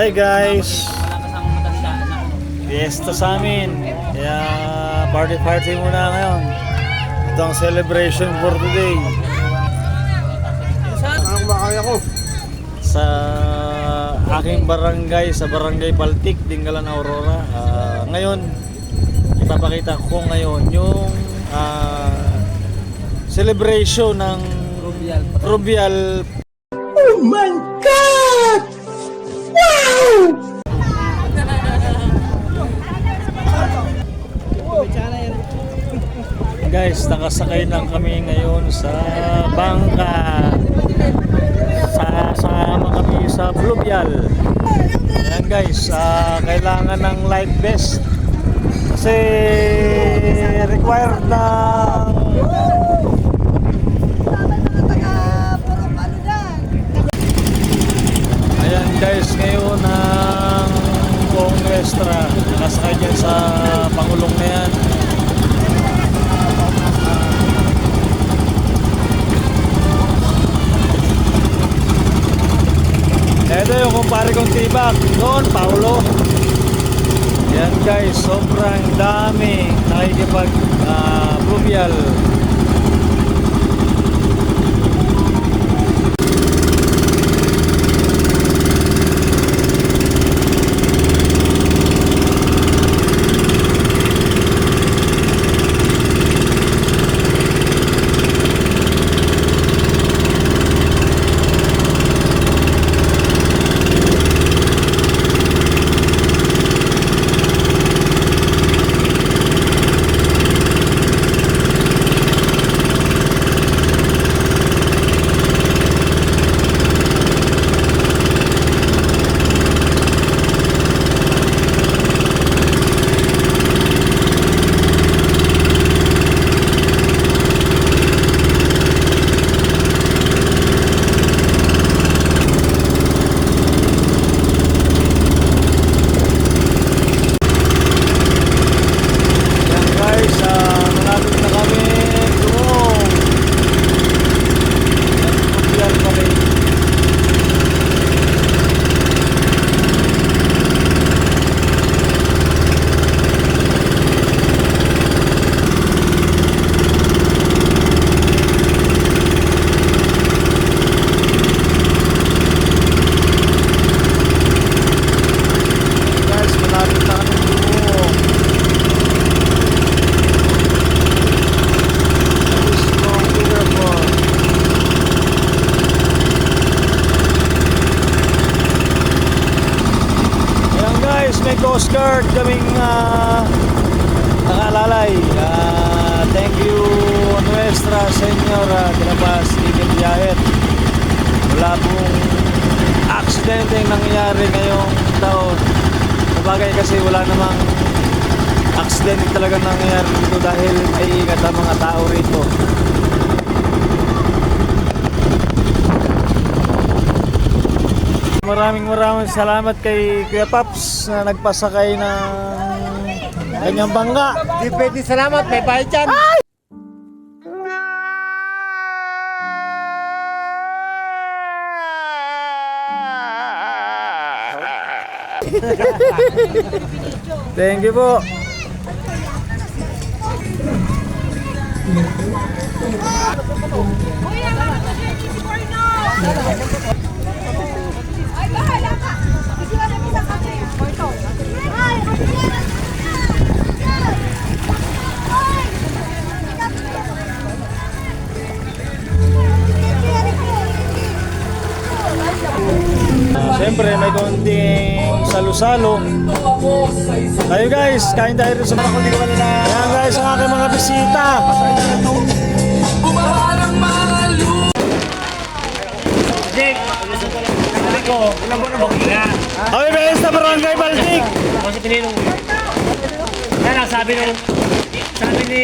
Hi guys! Ang. Fiesta sa amin. Kaya party party muna ngayon. Ito ang celebration for today. Ang makaya ko. Sa aking barangay, sa barangay Paltik, Dingalan, Aurora. Ah, ngayon, ipapakita ko ngayon yung ah, celebration ng Rubial. Rubial Guys, nakasakay lang kami ngayon sa bangka. Sa sama kami sa Fluvial. Ayan guys, ah, kailangan ng life vest. Kasi required na Ayan guys, ngayon ang buong Nuestra. Nakasakay dyan sa Pangulong na yan. Ito yung tibak. Doon, Paulo. Yan guys, sobrang dami nakikipag uh, fluvial. Yan guys, ah, malapit na kami doon. Yan, fluvial kami. Guys, malapit na kami doon. Strong River Ayan guys, may Coast Guard kaming uh, nakalalay. Ah, thank you Nuestra Senora de la Paz, Igil Biayet. Wala pong aksidente yung nangyayari ngayong taon. Sabagay kasi wala namang aksidente talaga nangyayari dito dahil may ingat ang mga tao rito. Maraming maraming salamat kay Kuya Paps na nagpasakay ng kanyang bangka. Di pwede salamat, may bayad dyan. Thank you po. Ay, Siyempre may konting salo-salo. Tayo guys, kain tayo rin sa mga kundi ko na. Ayan guys, ang aking mga bisita. Kami ba sa Barangay Baltic? Kasi tininong Kaya lang sabi nung sabi ni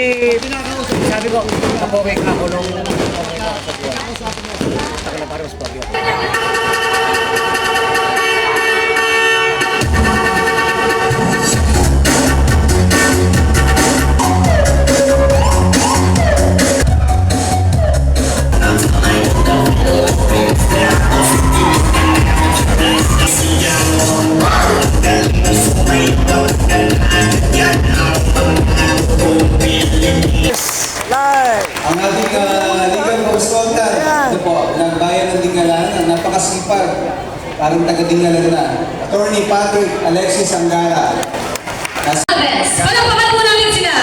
sabi ko kapowek ako nung ako na parang spagyo. Yeah. Parang taga Dingalan na. Attorney Patrick Alexis Angara. Palakpakan po namin sila.